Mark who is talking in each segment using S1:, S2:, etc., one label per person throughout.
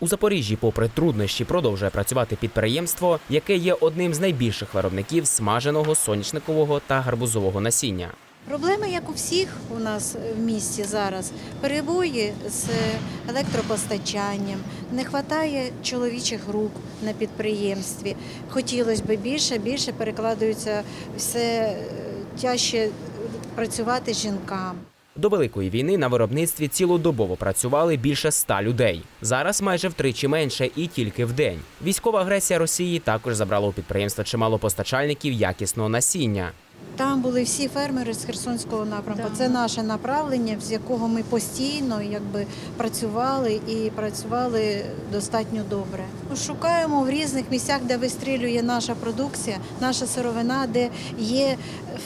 S1: У Запоріжжі, попри труднощі, продовжує працювати підприємство, яке є одним з найбільших виробників смаженого соняшникового та гарбузового насіння.
S2: Проблеми, як у всіх у нас в місті зараз, перебої з електропостачанням, не вистачає чоловічих рук на підприємстві. Хотілося б більше, більше перекладаються все е, тяжче працювати жінкам.
S1: До великої війни на виробництві цілодобово працювали більше ста людей. Зараз майже втричі менше і тільки в день. Військова агресія Росії також забрала у підприємства чимало постачальників якісного насіння.
S2: Там були всі фермери з Херсонського напрямку. Це наше направлення, з якого ми постійно якби, працювали і працювали достатньо добре. Шукаємо в різних місцях, де вистрілює наша продукція, наша сировина, де є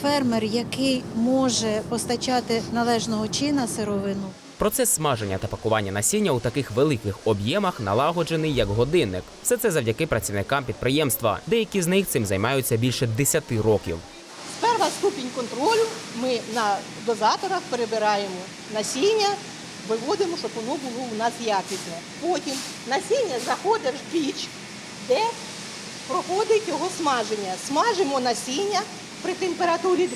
S2: фермер, який може постачати належного чина сировину.
S1: Процес смаження та пакування насіння у таких великих об'ємах налагоджений як годинник. Все це завдяки працівникам підприємства. Деякі з них цим займаються більше 10 років.
S3: Перша ступінь контролю ми на дозаторах перебираємо насіння, виводимо, щоб воно було у нас якісне. Потім насіння заходить в піч, де проходить його смаження. Смажимо насіння при температурі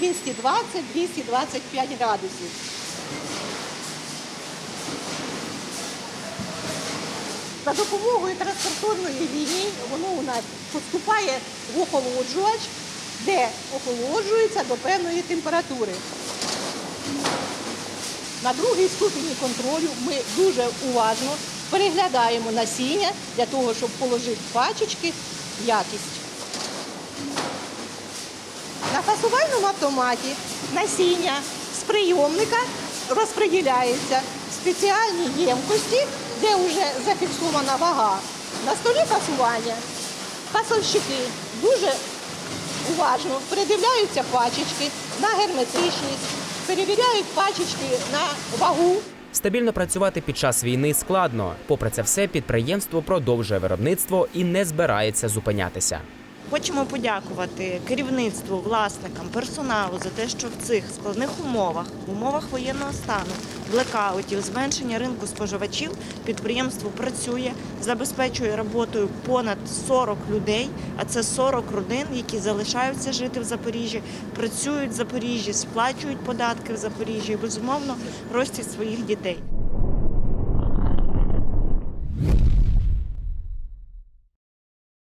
S3: 220-225 градусів. За допомогою транспортерної лінії воно у нас поступає в охолоджувач, де охолоджується до певної температури. На другій ступені контролю ми дуже уважно переглядаємо насіння для того, щоб положити в пачечки якість. На фасувальному автоматі насіння з прийомника розподіляється в спеціальні ємкості, де вже зафіксована вага. На столі фасування фасовщики дуже уважно передивляються пачечки на герметичність, перевіряють пачечки на вагу.
S1: Стабільно працювати під час війни складно. Попри це все, підприємство продовжує виробництво і не збирається зупинятися.
S4: Хочемо подякувати керівництву, власникам, персоналу за те, що в цих складних умовах, в умовах воєнного стану, блекаутів, зменшення ринку споживачів, підприємство працює, забезпечує роботою понад 40 людей, а це 40 родин, які залишаються жити в Запоріжжі, працюють в Запоріжжі, сплачують податки в Запоріжжі безумовно ростять своїх дітей.